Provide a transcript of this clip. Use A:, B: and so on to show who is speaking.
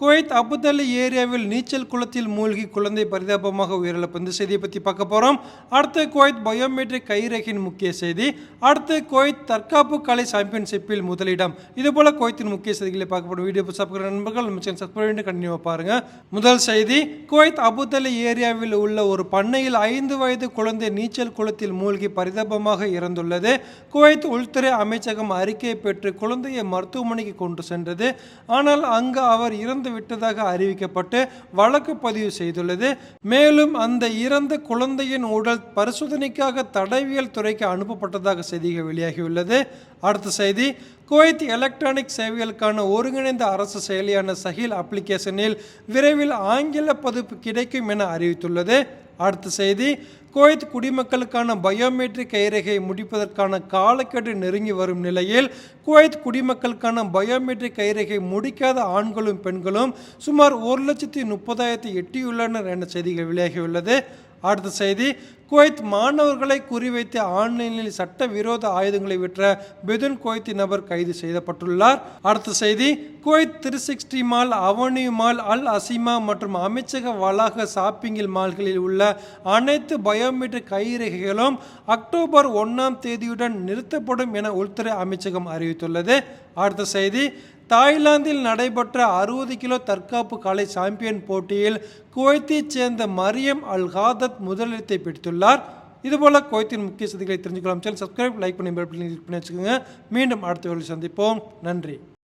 A: Kuwait அபுதலி ஏரியாவில் நீச்சல் குளத்தில் மூழ்கி குழந்தை பரிதாபமாக உயிரிழப்பு. இந்த செய்தியை பற்றி பார்க்க போகிறோம் அடுத்து குவைத் பயோமெட்ரிக் கைரகின் முக்கிய செய்தி. அடுத்து குவைத் தற்காப்பு கலை சாம்பியன்ஷிப்பில் முதலிடம். இதுபோல் குவைத்தின் முக்கிய செய்திகளை பார்க்கப்படும் வீடியோ சாப்பிட்ற நண்பர்கள் நம்ம சேனல் சப்ஸ்கிரைப் பண்ணி கண்டினியூ பாருங்கள் முதல் செய்தி குவைத் அபுதல்லி ஏரியாவில் உள்ள ஒரு பண்ணையில் ஐந்து வயது குழந்தை நீச்சல் குளத்தில் மூழ்கி பரிதாபமாக இறந்துள்ளது. குவைத் உள்துறை அமைச்சகம் அறிக்கையை பெற்று குழந்தையை மருத்துவமனைக்கு கொண்டு சென்றது. ஆனால் அங்கு அவர் இறந்து விட்டதாக அறிவிக்கப்பட்டு வழக்கு பதிவு செய்துள்ளது. மேலும் அந்த இறந்த குழந்தையின் உடல் பரிசோதனைக்காக தடவியல் துறைக்கு அனுப்பப்பட்டதாக செய்திகள் வெளியாகியுள்ளது. அடுத்த செய்தி குவைத் எலக்ட்ரானிக் சேவைகளுக்கான ஒருங்கிணைந்த அரசு செயலியான சஹில் அப்ளிகேஷனில் விரைவில் ஆங்கில பதிப்பு கிடைக்கும் என அறிவித்துள்ளது. அடுத்த செய்தி குவைத் குடிமக்களுக்கான பயோமெட்ரிக் கைரேகை முடிப்பதற்கான காலக்கெடு நெருங்கி வரும் நிலையில் குவைத் குடிமக்களுக்கான பயோமெட்ரிக் கைரேகை முடிக்காத ஆண்களும் பெண்களும் சுமார் ஒரு லட்சத்தி முப்பதாயிரத்தி எட்டியுள்ளனர் என செய்திகள் வெளியாகியுள்ளது அடுத்த செய்தி குவைத் மாணவர்களை குறிவைத்து ஆன்லைனில் சட்டவிரோத ஆயுதங்களை விற்ற பெதுன் குவைத்தி நபர் கைது செய்யப்பட்டுள்ளார். அடுத்த செய்தி Kuwait three sixty mall avenue mall Al Asima மற்றும் அமைச்சக வளாக ஷாப்பிங்கில் மால்களில் உள்ள அனைத்து பயோமெட்ரிக் கைரேகைகளும் அக்டோபர் ஒன்றாம் தேதியுடன் நிறுத்தப்படும் என உள்துறை அமைச்சகம் அறிவித்துள்ளது. அடுத்த செய்தி தாய்லாந்தில் நடைபெற்ற அறுபது கிலோ தற்காப்பு கலை சாம்பியன் போட்டியில் குவைத்தைச் சேர்ந்த மரியம் அல் ஹாதத் முதலிடத்தை பிடித்துள்ளார். இதுபோல குவைத்தின் முக்கிய செய்திகளை தெரிஞ்சுக்கலாம். சேனல் சப்ஸ்கிரைப் லைக் பண்ணி பண்ணி வச்சுக்கோங்க. மீண்டும் அடுத்த வேலை சந்திப்போம். நன்றி.